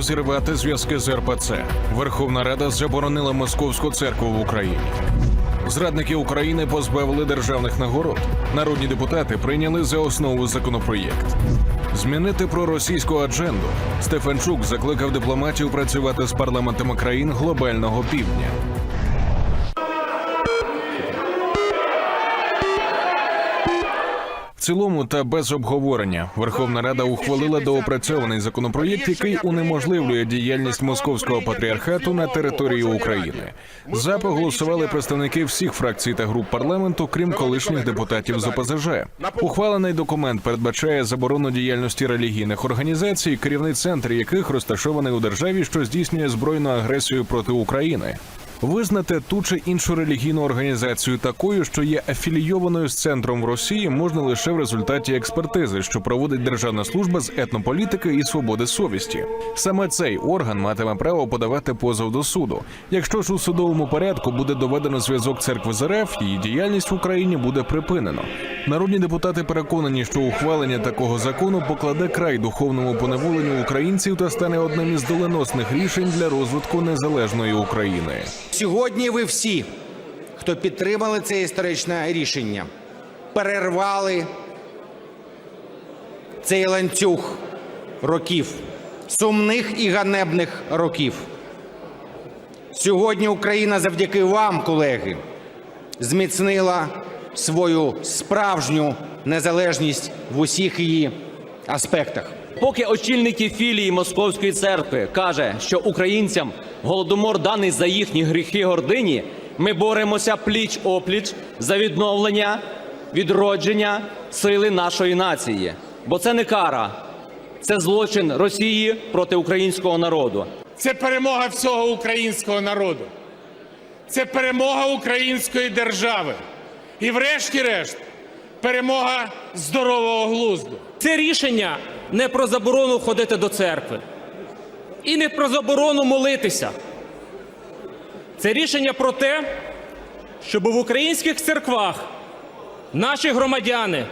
розірвати зв'язки з РПЦ. Верховна Рада заборонила московську церкву в Україні. Зрадники України позбавили державних нагород. Народні депутати прийняли за основу законопроєкт. Змінити проросійську адженду. Стефанчук закликав дипломатів працювати з парламентами країн глобального півдня. Цілому та без обговорення Верховна Рада ухвалила доопрацьований законопроєкт, який унеможливлює діяльність московського патріархату на території України. За проголосували представники всіх фракцій та груп парламенту, крім колишніх депутатів з ОПЗЖ. Ухвалений документ передбачає заборону діяльності релігійних організацій, керівний центр яких розташований у державі, що здійснює збройну агресію проти України. Визнати ту чи іншу релігійну організацію такою, що є афілійованою з центром в Росії, можна лише в результаті експертизи, що проводить Державна служба з етнополітики і свободи совісті. Саме цей орган матиме право подавати позов до суду. Якщо ж у судовому порядку буде доведено зв'язок церкви з РФ, її діяльність в Україні буде припинено. Народні депутати переконані, що ухвалення такого закону покладе край духовному поневоленню українців та стане одним із доленосних рішень для розвитку незалежної України. Сьогодні ви всі, хто підтримали це історичне рішення, перервали цей ланцюг років, сумних і ганебних років. Сьогодні Україна завдяки вам, колеги, зміцнила свою справжню незалежність в усіх її аспектах. Поки очільники філії Московської церкви каже, що українцям голодомор даний за їхні гріхи гордині, ми боремося пліч опліч за відновлення, відродження сили нашої нації. Бо це не кара, це злочин Росії проти українського народу. Це перемога всього українського народу. Це перемога української держави. І врешті-решт, перемога здорового глузду. Це рішення не про заборону ходити до церкви і не про заборону молитися. Це рішення про те, щоб в українських церквах наші громадяни,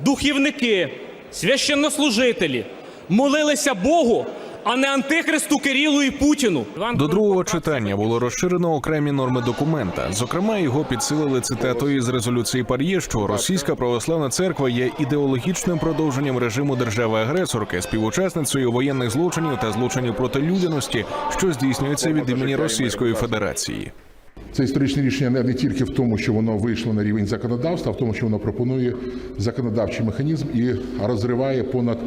духівники, священнослужителі молилися Богу, а не антихристу Кирилу і Путіну. До другого читання було розширено окремі норми документа. Зокрема, його підсилили цитатою із резолюції Пар'є, що російська православна церква є ідеологічним продовженням режиму держави-агресорки, співучасницею воєнних злочинів та злочинів проти людяності, що здійснюється від імені Російської Федерації. Це історичне рішення не- не тільки в тому, що воно вийшло на рівень законодавства, а в тому, що воно пропонує законодавчий механізм і розриває понад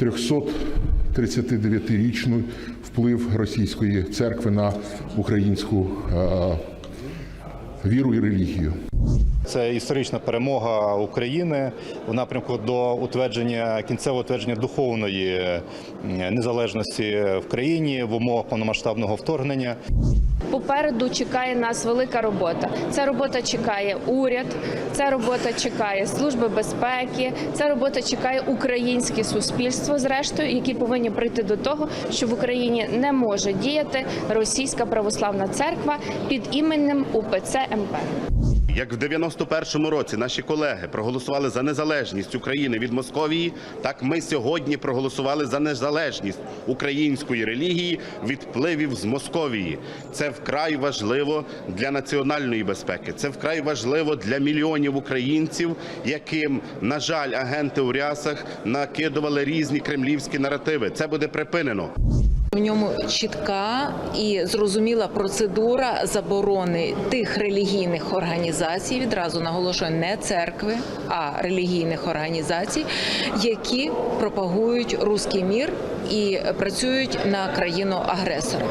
339-річний вплив російської церкви на українську е, віру і релігію. Це історична перемога України у напрямку до утвердження кінцевого утвердження духовної незалежності в країні в умовах повномасштабного вторгнення. Попереду чекає нас велика робота. Ця робота чекає уряд, ця робота чекає служби безпеки, ця робота чекає українське суспільство, зрештою, які повинні прийти до того, що в Україні не може діяти російська православна церква під іменем УПЦ МП. Як в 91-му році наші колеги проголосували за незалежність України від Московії, так ми сьогодні проголосували за незалежність української релігії від впливів з Московії. Це вкрай важливо для національної безпеки. Це вкрай важливо для мільйонів українців, яким, на жаль, агенти у рясах накидували різні кремлівські наративи. Це буде припинено. В ньому чітка і зрозуміла процедура заборони тих релігійних організацій, відразу наголошую, не церкви, а релігійних організацій, які пропагують руський мір і працюють на країну агресора.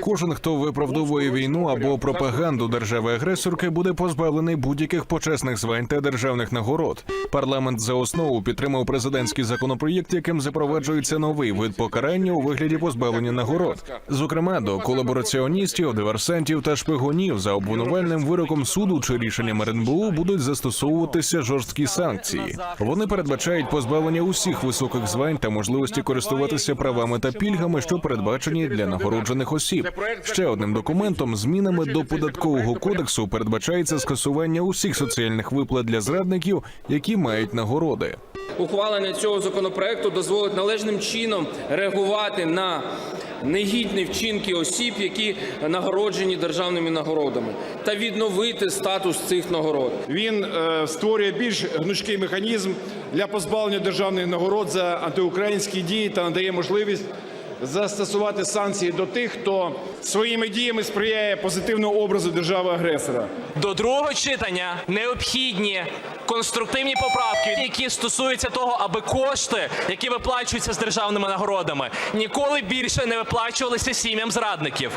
Кожен, хто виправдовує війну або пропаганду держави-агресорки, буде позбавлений будь-яких почесних звань та державних нагород. Парламент за основу підтримав президентський законопроєкт, яким запроваджується новий вид покарання у вигляді позбавлення нагород, зокрема до колабораціоністів, диверсантів та шпигунів за обвинувальним вироком суду чи рішенням РНБУ будуть застосовуватися жорсткі санкції. Вони передбачають позбавлення усіх високих звань та можливості користуватися правами та пільгами, що передбачені для нагороджених осіб. Осіб. Ще одним документом змінами до податкового кодексу передбачається скасування усіх соціальних виплат для зрадників, які мають нагороди. Ухвалення цього законопроекту дозволить належним чином реагувати на негідні вчинки осіб, які нагороджені державними нагородами, та відновити статус цих нагород. Він е, створює більш гнучкий механізм для позбавлення державних нагород за антиукраїнські дії та надає можливість застосувати санкції до тих, хто своїми діями сприяє позитивному образу держави-агресора. До другого читання необхідні конструктивні поправки, які стосуються того, аби кошти, які виплачуються з державними нагородами, ніколи більше не виплачувалися сім'ям зрадників.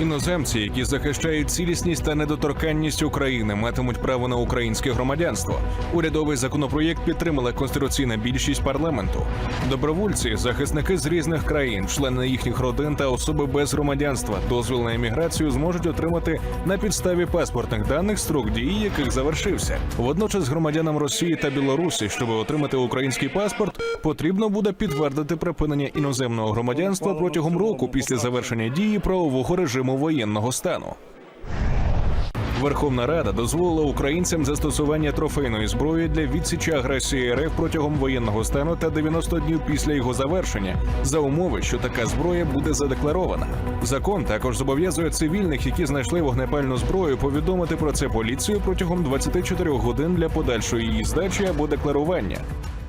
Іноземці, які захищають цілісність та недоторканність України, матимуть право на українське громадянство. Урядовий законопроєкт підтримала конституційна більшість парламенту. Добровольці, захисники з різних країн, члени їхніх родин та особи без громадянства, дозвіл на еміграцію зможуть отримати на підставі паспортних даних строк дії, яких завершився. Водночас громадянам Росії та Білорусі, щоб отримати український паспорт, потрібно буде підтвердити припинення іноземного громадянства протягом року після завершення дії правового режиму воєнного стану. Верховна Рада дозволила українцям застосування трофейної зброї для відсічі агресії РФ протягом воєнного стану та 90 днів після його завершення за умови, що така зброя буде задекларована. Закон також зобов'язує цивільних, які знайшли вогнепальну зброю, повідомити про це поліцію протягом 24 годин для подальшої її здачі або декларування.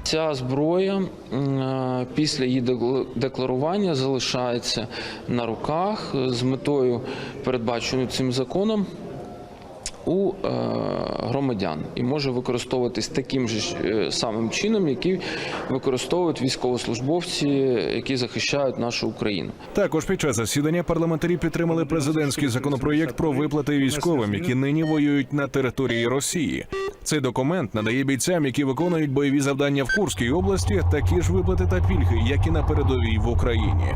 Ця зброя е, після її декла- декларування залишається на руках е, з метою, передбаченою цим законом. У е, громадян і може використовуватись таким же е, самим чином, який використовують військовослужбовці, які захищають нашу Україну. Також під час засідання парламентарі підтримали президентський законопроєкт про виплати військовим, які нині воюють на території Росії. Цей документ надає бійцям, які виконують бойові завдання в Курській області, такі ж виплати та пільги, як і на передовій в Україні.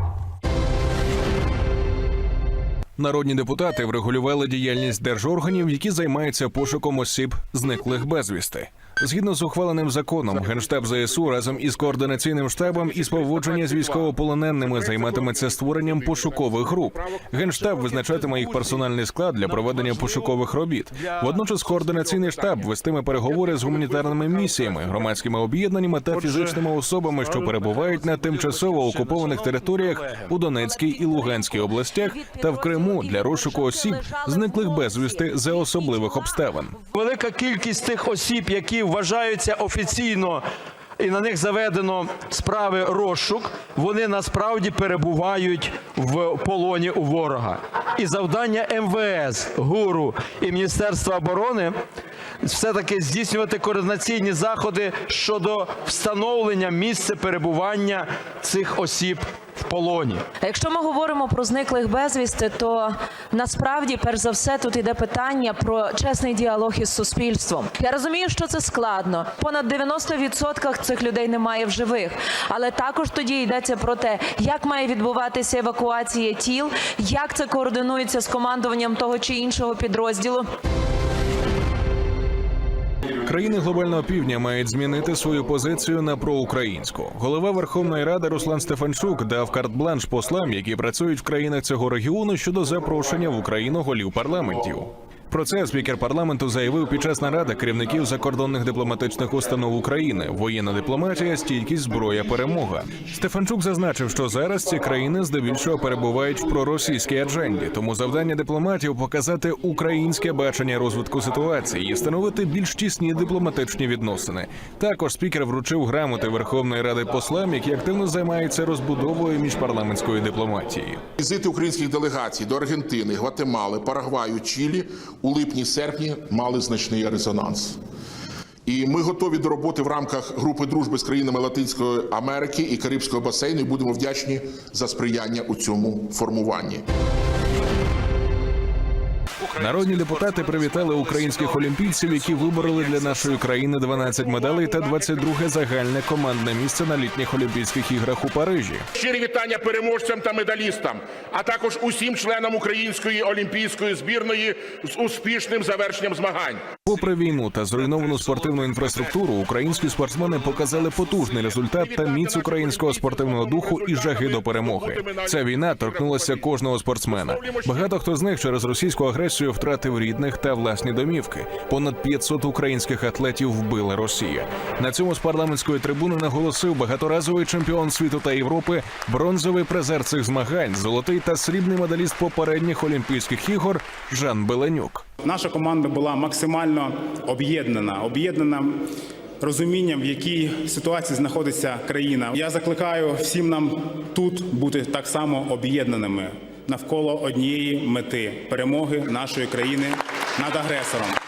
Народні депутати врегулювали діяльність держорганів, які займаються пошуком осіб, зниклих безвісти. Згідно з ухваленим законом, генштаб ЗСУ разом із координаційним штабом із поводження з військовополоненими займатиметься створенням пошукових груп. Генштаб визначатиме їх персональний склад для проведення пошукових робіт. Водночас координаційний штаб вестиме переговори з гуманітарними місіями, громадськими об'єднаннями та фізичними особами, що перебувають на тимчасово окупованих територіях у Донецькій і Луганській областях та в Криму для розшуку осіб, зниклих безвісти за особливих обставин. Велика кількість тих осіб, які вважаються офіційно і на них заведено справи розшук, вони насправді перебувають в полоні у ворога. І завдання МВС, ГУРу і Міністерства оборони все-таки здійснювати координаційні заходи щодо встановлення місця перебування цих осіб в полоні. Якщо ми говоримо про зниклих безвісти, то насправді, перш за все, тут йде питання про чесний діалог із суспільством. Я розумію, що це складно. Понад 90% цих людей немає в живих, але також тоді йдеться про те, як має відбуватися евакуація тіл, як це координується з командуванням того чи іншого підрозділу. Країни глобального півдня мають змінити свою позицію на проукраїнську. Голова Верховної Ради Руслан Стефанчук дав карт-бланш послам, які працюють в країнах цього регіону щодо запрошення в Україну голів парламентів. Про це спікер парламенту заявив під час наради керівників закордонних дипломатичних установ України. Воєнна дипломатія, стійкість, зброя, перемога. Стефанчук зазначив, що зараз ці країни здебільшого перебувають в проросійській адженді. Тому завдання дипломатів показати українське бачення розвитку ситуації і встановити більш тісні дипломатичні відносини. Також спікер вручив грамоти Верховної Ради послам, які активно займаються розбудовою міжпарламентської дипломатії. Візити українських делегацій до Аргентини, Гватемали, Парагваю, Чилі у липні-серпні мали значний резонанс. І ми готові до роботи в рамках групи дружби з країнами Латинської Америки і Карибського басейну і будемо вдячні за сприяння у цьому формуванні. Народні депутати привітали українських олімпійців, які вибороли для нашої країни 12 медалей та 22 загальне командне місце на літніх Олімпійських іграх у Парижі. Щирі вітання переможцям та медалістам, а також усім членам української олімпійської збірної з успішним завершенням змагань. Попри війну та зруйновану спортивну інфраструктуру, українські спортсмени показали потужний результат та міць українського спортивного духу і жаги до перемоги. Ця війна торкнулася кожного спортсмена. Багато хто з них через російську агресію втратив рідних та власні домівки. Понад 500 українських атлетів вбила Росія. На цьому з парламентської трибуни наголосив багаторазовий чемпіон світу та Європи, бронзовий призер цих змагань, золотий та срібний медаліст попередніх Олімпійських ігор Жан Беленюк. Наша команда була максимально об'єднана, об'єднана розумінням, в якій ситуації знаходиться країна. Я закликаю всім нам тут бути так само об'єднаними навколо однієї мети перемоги нашої країни над агресором.